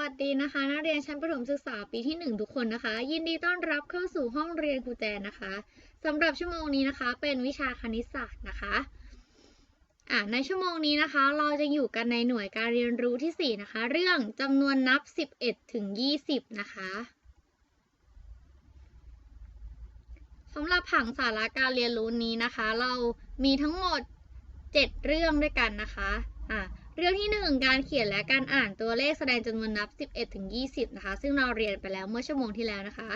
วัสดีนะคะ นักเรียนชั้นประถมศึกษาปีที่ 1 ทุกคนนะคะ ยินดีต้อนรับเข้าสู่ห้องเรียนครูแจนนะคะสำหรับชั่วโมงนี้นะคะ เป็นวิชาคณิตศาสตร์นะคะอ่าในชั่วโมงนี้นะคะ เราจะอยู่กันในหน่วยการเรียนรู้ที่ 4 นะคะ เรื่องจำนวนนับ 11 ถึง 20 นะคะสำหรับผังสาระการเรียนรู้นี้นะคะ เรามีทั้งหมด 7 เรื่องด้วยกันนะคะอ่า เรื่องที่ 1 การเขียนและการอ่านตัวเลขแสดงจำนวนนับ 11ถึง20 นะคะ ซึ่งเราเรียนไปแล้วเมื่อชั่วโมงที่แล้วนะคะ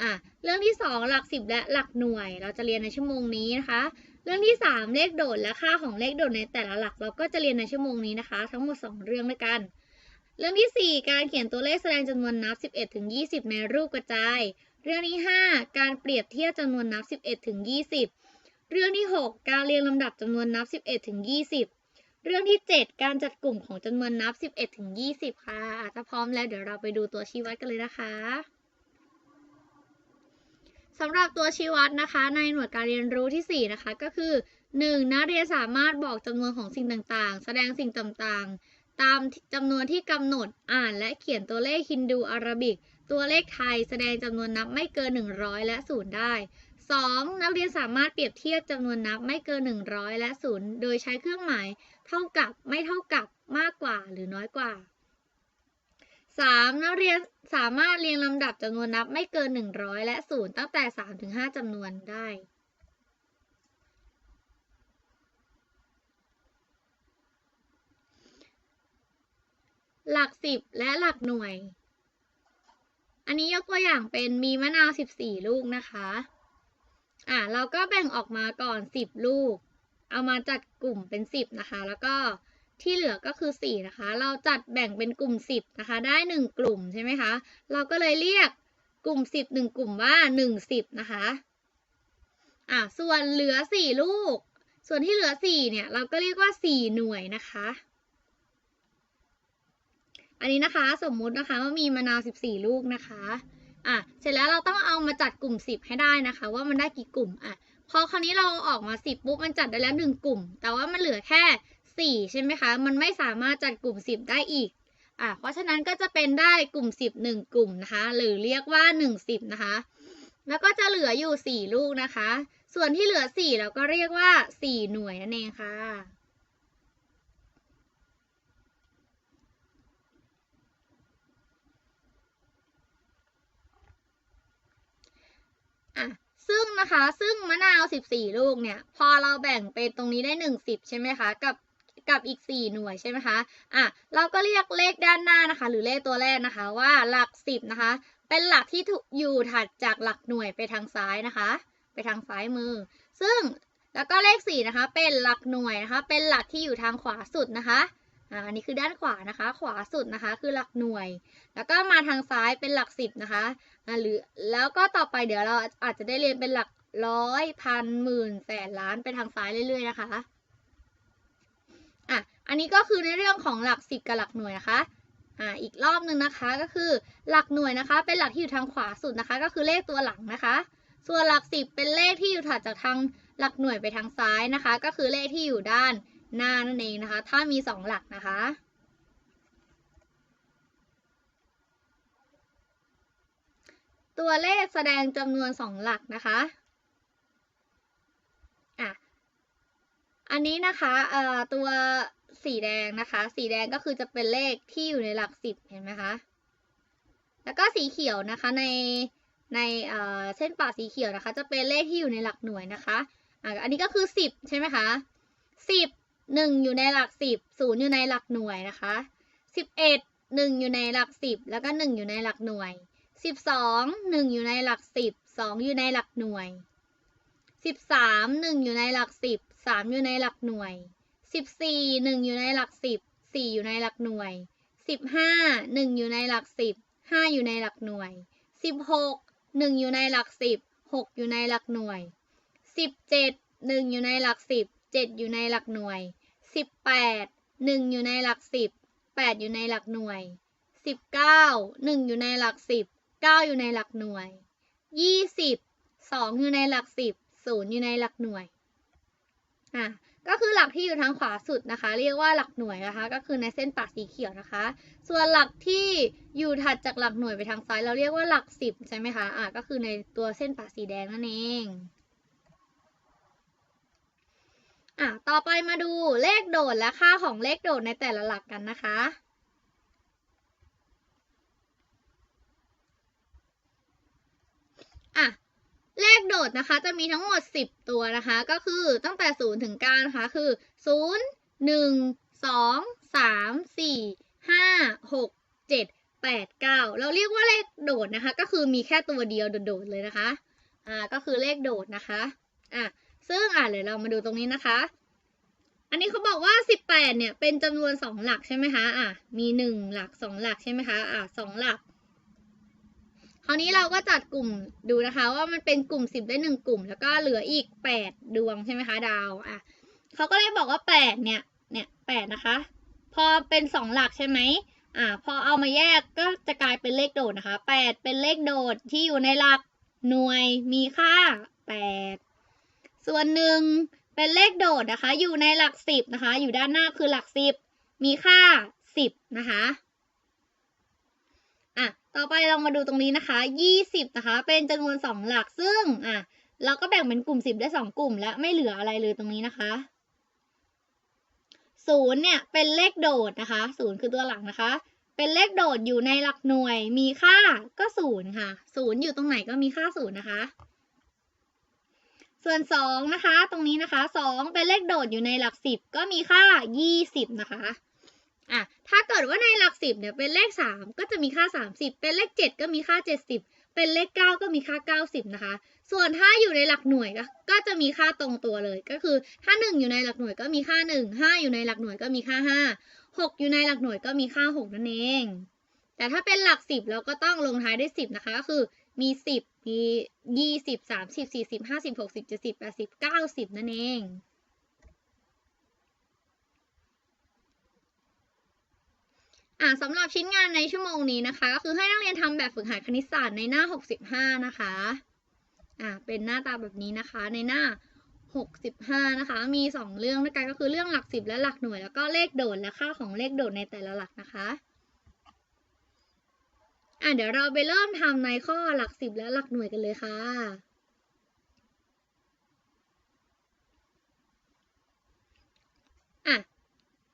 อะเรื่องที่ 2 หลัก 10 และหลักหน่วย เราจะเรียนในชั่วโมงนี้นะคะ เรื่องที่ 3 เลขโดดและค่าของเลขโดดในแต่ละหลักเราก็จะเรียนในชั่วโมงนี้นะคะ ทั้งหมด 2 เรื่องด้วยกัน เรื่องที่ 4 การเขียนตัวเลขแสดงจำนวนนับ 11ถึง20 ในรูปกระจาย เรื่องที่ 5 การเปรียบเทียบจำนวนนับ 11ถึง20 เรื่องที่ 6 การเรียงลำดับจำนวนนับ 11ถึง20 เรื่องที่ 7 การจัดกลุ่มของจำนวนนับ 11ถึง20 ค่ะ ถ้าพร้อมแล้วเดี๋ยวเราไปดูตัวชี้วัดกันเลยนะคะสำหรับตัวชี้วัดนะคะ ในหน่วยการเรียนรู้ที่ 4 นะคะก็คือ 1. นักเรียนสามารถบอกจำนวนของสิ่งต่างๆ แสดงสิ่งต่างๆ ตามจำนวนที่กำหนดอ่านและเขียนตัวเลขฮินดูอาราบิก ตัวเลขไทยแสดงจำนวนนับไม่เกิน 100 และ 0 ได้ 2. นักเรียนสามารถเปรียบเทียบจำนวนนับไม่เกิน 100 และ 0 โดยใช้เครื่องหมาย เท่ากับ ไม่เท่ากับ มากกว่า หรือน้อยกว่า 3. นักเรียนสามารถเรียงลำดับจำนวนนับไม่เกิน 100 และ 0 ตั้งแต่ 3 ถึง 5จำนวนได้ หลัก 10 และหลักหน่วย อันนี้ยกตัวอย่างเป็นมีมะนาว 14 ลูกนะคะ อะเราก็แบ่งออกมาก่อน 10 ลูก เอามาจัดกลุ่มเป็น 10 นะคะ แล้วก็ที่เหลือก็คือ 4 นะคะ เราจัดแบ่งเป็นกลุ่ม 10 นะคะ ได้ 1 กลุ่มใช่ไหมคะ เราก็เลยเรียกกลุ่ม 10 1 กลุ่มว่า 1 10 นะคะ อะ ส่วนเหลือ 4 ลูก ส่วนที่เหลือ 4 เนี่ย เราก็เรียกว่า 4 หน่วยนะคะ อันนี้นะคะ สมมุตินะคะว่ามีมะนาว 14 ลูกนะคะ อะเสร็จแล้วเราต้องเอามาจัดกลุ่ม 10 ให้ได้นะคะ ว่ามันได้กี่กลุ่มอะพอคราวนี้เราออกมา 10 ปุ๊บมันจัดได้แล้ว 1 กลุ่ม แต่ว่ามันเหลือแค่ 4 ใช่ไหมคะ มันไม่สามารถจัดกลุ่ม 10 ได้อีกอะเพราะฉะนั้นก็จะเป็นได้กลุ่ม 10 1 กลุ่มนะคะ หรือเรียกว่า 1 10 นะคะ แล้วก็จะเหลืออยู่ 4 ลูกนะคะ ส่วนที่เหลือ 4 เราก็เรียกว่า 4 หน่วยนั่นเองค่ะ อะ ซึ่งนะคะ ซึ่งมะนาว 14 ลูกเนี่ย พอเราแบ่งเป็นตรงนี้ได้ 10 ใช่ไหมคะ กับกับอีก 4 หน่วยใช่ไหมคะ อะ เราก็เรียกเลขด้านหน้านะคะ หรือเลขตัวแรกนะคะว่าหลัก 10 นะคะ เป็นหลักที่อยู่ถัดจากหลักหน่วยไปทางซ้ายนะคะ ไปทางซ้ายมือ ซึ่งแล้วก็เลข 4 นะคะ เป็นหลักหน่วยนะคะ เป็นหลักที่อยู่ทางขวาสุดนะคะ อันนี้คือด้านขวานะคะ ขวาสุดนะคะคือหลักหน่วย แล้วก็มาทางซ้ายเป็นหลักสิบนะคะหรือแล้วก็ต่อไปเดี๋ยวเราอาจจะได้เรียนเป็นหลักร้อยพันหมื่นแสนล้านไปทางซ้ายเรื่อยๆนะคะอะอันนี้ก็คือในเรื่องของหลักสิบกับหลักหน่วยนะคะอ่าอีกรอบหนึ่งนะคะก็คือหลักหน่วยนะคะ เป็นหลักที่อยู่ทางขวาสุดนะคะ ก็คือเลขตัวหลังนะคะ ส่วนหลักสิบเป็นเลขที่อยู่ถัดจากทางหลักหน่วยไปทางซ้ายนะคะ ก็คือเลขที่อยู่ด้าน หน้านั่นเองนะคะ ถ้ามีสองหลักนะคะ ตัวเลขแสดงจำนวนสองหลักนะคะอะอันนี้นะคะเอ่อตัวสีแดงนะคะ สีแดงก็คือจะเป็นเลขที่อยู่ในหลักสิบเห็นไหมคะแล้วก็สีเขียวนะคะในในเอ่อเส้นปะสีเขียวนะคะ จะเป็นเลขที่อยู่ในหลักหน่วยนะคะอะอันนี้ก็คือสิบใช่ไหมคะสิบ หนึ่งอยู่ในหลักสิบศูนย์อยู่ในหลักหน่วยนะคะสิบเอ็ดหนึ่งอยู่ในหลักสิบแล้วก็หนึ่งอยู่ในหลักหน่วยสิบสองหนึ่งอยู่ในหลักสิบสองอยู่ในหลักหน่วยสิบสามหนึ่งอยู่ในหลักสิบสามอยู่ในหลักหน่วยสิบสี่หนึ่งอยู่ในหลักสิบสี่อยู่ในหลักหน่วยสิบห้าหนึ่งอยู่ในหลักสิบห้าอยู่ในหลักหน่วยสิบหกหนึ่งอยู่ในหลักสิบหกอยู่ในหลักหน่วยสิบเจ็ดหนึ่งอยู่ในหลักสิบเจ็ดอยู่ในหลักหน่วย สิบแปดหนึ่งอยู่ในหลักสิบแปดอยู่ในหลักหน่วยสิบเก้าหนึ่งอยู่ในหลักสิบเก้าอยู่ในหลักหน่วยยี่สิบสองอยู่ในหลักสิบศูนย์อยู่ในหลักหน่วยอะก็คือหลักที่อยู่ทางขวาสุดนะคะ เรียกว่าหลักหน่วยนะคะ ก็คือในเส้นปากสีเขียวนะคะ ส่วนหลักที่อยู่ถัดจากหลักหน่วยไปทางซ้าย เราเรียกว่าหลักสิบใช่ไหมคะอะก็คือในตัวเส้นปากสีแดงนั่นเอง อะต่อไปมาดูเลขโดดและค่าของเลขโดดในแต่ละหลักกันนะคะ อะ เลขโดดนะคะจะมีทั้งหมด 10 ตัวนะคะ ก็คือตั้งแต่ 0 ถึง9นะคะ คือ 0 1 2 3 4 5 6 7 8 9 เราเรียกว่าเลขโดดนะคะ ก็คือมีแค่ตัวเดียวโดดๆเลยนะคะ อ่า ก็คือเลขโดดนะคะ อะ ซึ่งอะเดี๋ยวเรามาดูตรงนี้นะคะ อันนี้เขาบอกว่า 18 เนี่ย เป็นจำนวน 2 หลักใช่ไหมคะอะมี 1 หลัก 2 หลักใช่ไหมคะอะ2หลัก คราวนี้เราก็จัดกลุ่มดูนะคะ ว่ามันเป็นกลุ่ม 10 ได้ 1 กลุ่ม แล้วก็เหลืออีก 8 ดวงใช่ไหมคะดาวอะเขาก็เลยบอกว่า 8 เนี่ย เนี่ย8นะคะ พอเป็น 2 หลักใช่ไหมอ่าพอเอามาแยกก็จะกลายเป็นเลขโดดนะคะ 8 เป็นเลขโดดที่อยู่ในหลักหน่วยมีค่า 8 ส่วนหนึ่งเป็นเลขโดดนะคะ อยู่ในหลัก10นะคะ อยู่ด้านหน้าคือหลัก10มีค่า10นะคะอะต่อไปเรามาดูตรงนี้นะคะ20นะคะ เป็นจำนวน2หลักซึ่งอะเราก็แบ่งเป็นกลุ่ม10ได้2กลุ่มและไม่เหลืออะไรเลยตรงนี้นะคะ0เนี่ยเป็นเลขโดดนะคะ0คือตัวหลักนะคะ เป็นเลขโดดอยู่ในหลักหน่วยมีค่าก็0ค่ะ0อยู่ตรงไหนก็มีค่า0นะคะ ส่วน 2 นะคะ ตรงนี้นะคะ 2 เป็นเลขโดดอยู่ในหลัก 10 ก็มีค่า 20 นะคะอะถ้าเกิดว่าในหลัก 10เนี่ยเป็นเลข 3 ก็จะมีค่า 30 เป็นเลข 7 ก็มีค่า 70 เป็นเลข 9 ก็มีค่า 90 นะคะ ส่วนถ้าอยู่ในหลักหน่วยก็จะมีค่าตรงตัวเลย ก็คือถ้า 1 อยู่ในหลักหน่วยก็มีค่า 1 5 อยู่ในหลักหน่วยก็มีค่า 5 6 อยู่ในหลักหน่วยก็มีค่า 6 นั่นเอง แต่ถ้าเป็นหลัก 10 เราก็ต้องลงท้ายด้วย 10 นะคะก็คือ มี10มี20 30 40 50 60 70 80 90นั่นเองอ่าสำหรับชิ้นงานในชั่วโมงนี้นะคะ ก็คือให้นักเรียนทำแบบฝึกหัดคณิตศาสตร์ในหน้า 65 นะคะอ่าเป็นหน้าตาแบบนี้นะคะในหน้า 65 นะคะ มี 2 เรื่องด้วยกันก็คือเรื่องหลัก 10 และหลักหน่วย แล้วก็เลขโดดและค่าของเลขโดดในแต่ละหลักนะคะ อะเดี๋ยวเราไปเริ่มทำในข้อหลัก10และหลักหน่วยกันเลยค่ะ อะ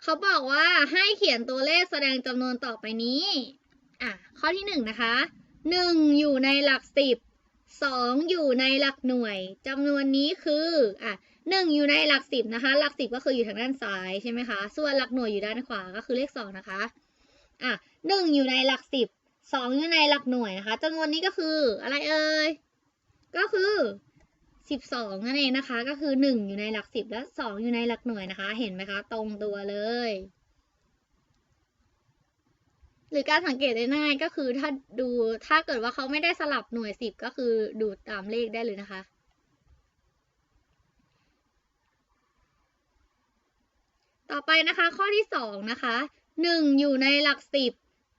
เขาบอกว่าให้เขียนตัวเลขแสดงจำนวนต่อไปนี้ อะข้อที่หนึ่งนะคะหนึ่งอยู่ในหลักสิบสองอยู่ในหลักหน่วยจำนวนนี้คืออะหนึ่งอยู่ในหลักสิบนะคะ หลักสิบก็คืออยู่ทางด้านซ้ายใช่ไหมคะ ส่วนหลักหน่วยอยู่ด้านขวาก็คือเลขสองนะคะ อะหนึ่งอยู่ในหลักสิบ สองอยู่ในหลักหน่วยนะคะจำนวนนี้ก็คืออะไรเอ่ย ก็คือสิบสองนั่นเองนะคะ ก็คือหนึ่งอยู่ในหลักสิบและสองอยู่ในหลักหน่วยนะคะ เห็นไหมคะ ตรงตัวเลย หรือการสังเกตได้ง่ายก็คือถ้าดูถ้าเกิดว่าเขาไม่ได้สลับหน่วยสิบก็คือดูตามเลขได้เลยนะคะต่อไปนะคะข้อที่สองนะคะหนึ่งอยู่ในหลักสิ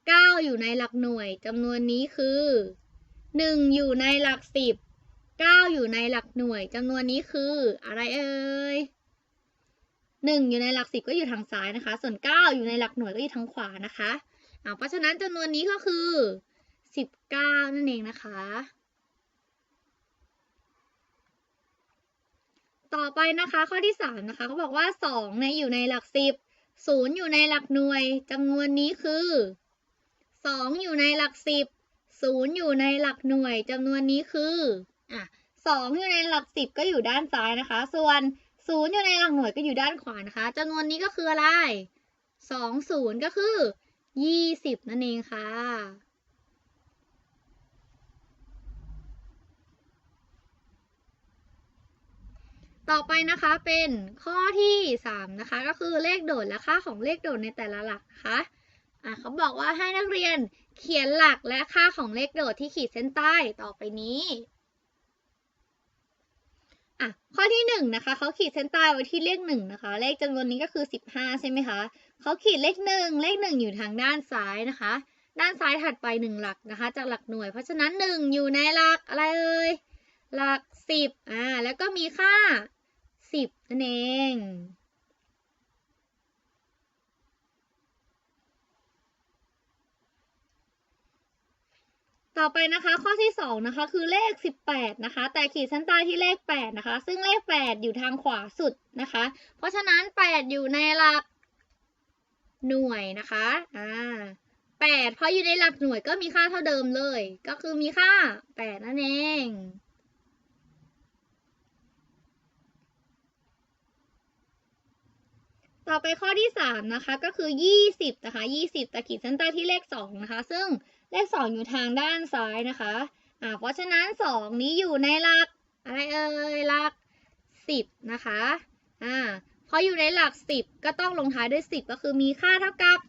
บเก้าอยู่ในหลักหน่วยจำนวนนี้คือหนึ่งอยู่ในหลักสิบเก้าอยู่ในหลักหน่วยจำนวนนี้คือ อะไรเอ่ยหนึ่งอยู่ในหลักสิบก็อยู่ทางซ้ายนะคะ ส่วนเก้าอยู่ในหลักหน่วยก็อยู่ทางขวานะคะอ่าเพราะฉะนั้นจำนวนนี้ก็คือสิบเก้านั่นเองนะคะ ต่อไปนะคะข้อที่สามนะคะเขาบอกว่าสองในยอยู่ในหลักสิบศูนย์อยู่ในหลักหน่วยจำนวนนี้คือ สองอยู่ในหลักสิบศูนย์อยู่ในหลักหน่วยจำนวนนี้คืออะสองอยู่ในหลักสิบก็อยู่ด้านซ้ายนะคะ ส่วนศูนย์อยู่ในหลักหน่วยก็อยู่ด้านขวานะคะจำนวนนี้ก็คืออะไรสองศูนย์ก็คือยี่สิบนั่นเองค่ะต่อไปนะคะเป็นข้อที่ 3 นะคะ ก็คือเลขโดดและค่าของเลขโดดในแต่ละหลักนะคะ อะเขาบอกว่าให้นักเรียนเขียนหลักและค่าของเลขโดดที่ขีดเส้นใต้ต่อไปนี้อะข้อที่1นนะคะเขาขีดเส้นใต้ไว้ที่เลข1นะคะ เลขจำนวนนี้ก็คือ 15 ใช่ไหมคะเขาขีดเลข 1 เลข 1 อยู่ทางด้านซ้ายนะคะ ด้านซ้ายถัดไป 1 หลักนะคะ จากหลักหน่วย เพราะฉะนั้น 1 อยู่ในหลักอะไรเอ่ยหลัก 10อ่าแล้วก็มีค่า 10นั่นเอง ต่อไปนะคะข้อที่สองนะคะคือเลขสิบแปดนะคะแต่ขีดเส้นใต้ที่เลขแปดนะคะซึ่งเลขแปดอยู่ทางขวาสุดนะคะ เพราะฉะนั้นแปดอยู่ในหลักหน่วยนะคะอ่าแปดเพราะอยู่ในหลักหน่วยก็มีค่าเท่าเดิมเลย ก็คือมีค่าแปดนั่นเองต่อไปข้อที่สามนะคะก็คือยี่สิบนะคะยี่สิบตะขีดเส้นใต้ที่เลขสองนะคะซึ่ง เลขสองอยู่ทางด้านซ้ายนะคะอ่าเพราะฉะนั้นสองนี้อยู่ในหลักอะไรเอ่ยหลักสิบนะคะอ่าพออยู่ในหลักสิบก็ต้องลงท้ายด้วยสิบก็คือมีค่าเท่ากับ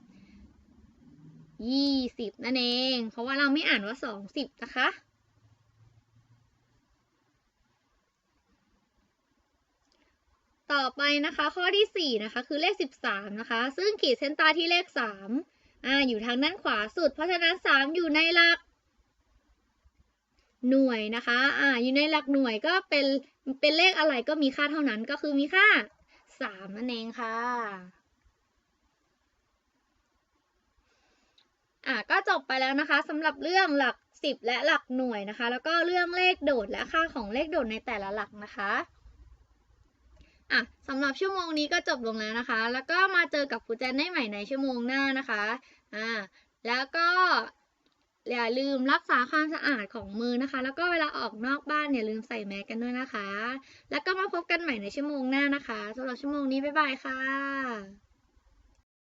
ยี่สิบนั่นเอง เพราะว่าเราไม่อ่านว่าสองสิบนะคะต่อไปนะคะข้อที่ 4 นะคะ คือเลข 13 นะคะ ซึ่งขีดเส้นใต้ที่เลข 3 อ่าอยู่ทางด้านขวาสุด เพราะฉะนั้น 3 อยู่ในหลัก หน่วยนะคะ อ่า อยู่ในหลักหน่วยก็เป็น เป็นเลขอะไรก็มีค่าเท่านั้นก็คือมีค่า 3 นั่นเองค่ะอ่าก็จบไปแล้วนะคะสำหรับเรื่องหลัก 10 และหลักหน่วยนะคะ แล้วก็เรื่องเลขโดดและค่าของเลขโดดในแต่ละหลักนะคะ อะสำหรับชั่วโมงนี้ก็จบลงแล้วนะคะ แล้วก็มาเจอกับครูแจนได้ใหม่ในชั่วโมงหน้านะคะอ่าแล้วก็อย่าลืมรักษาความสะอาดของมือนะคะ แล้วก็เวลาออกนอกบ้านอย่าลืมใส่แมสกันด้วยนะคะ แล้วก็มาพบกันใหม่ในชั่วโมงหน้านะคะสำหรับชั่วโมงนี้บ๊ายบายค่ะ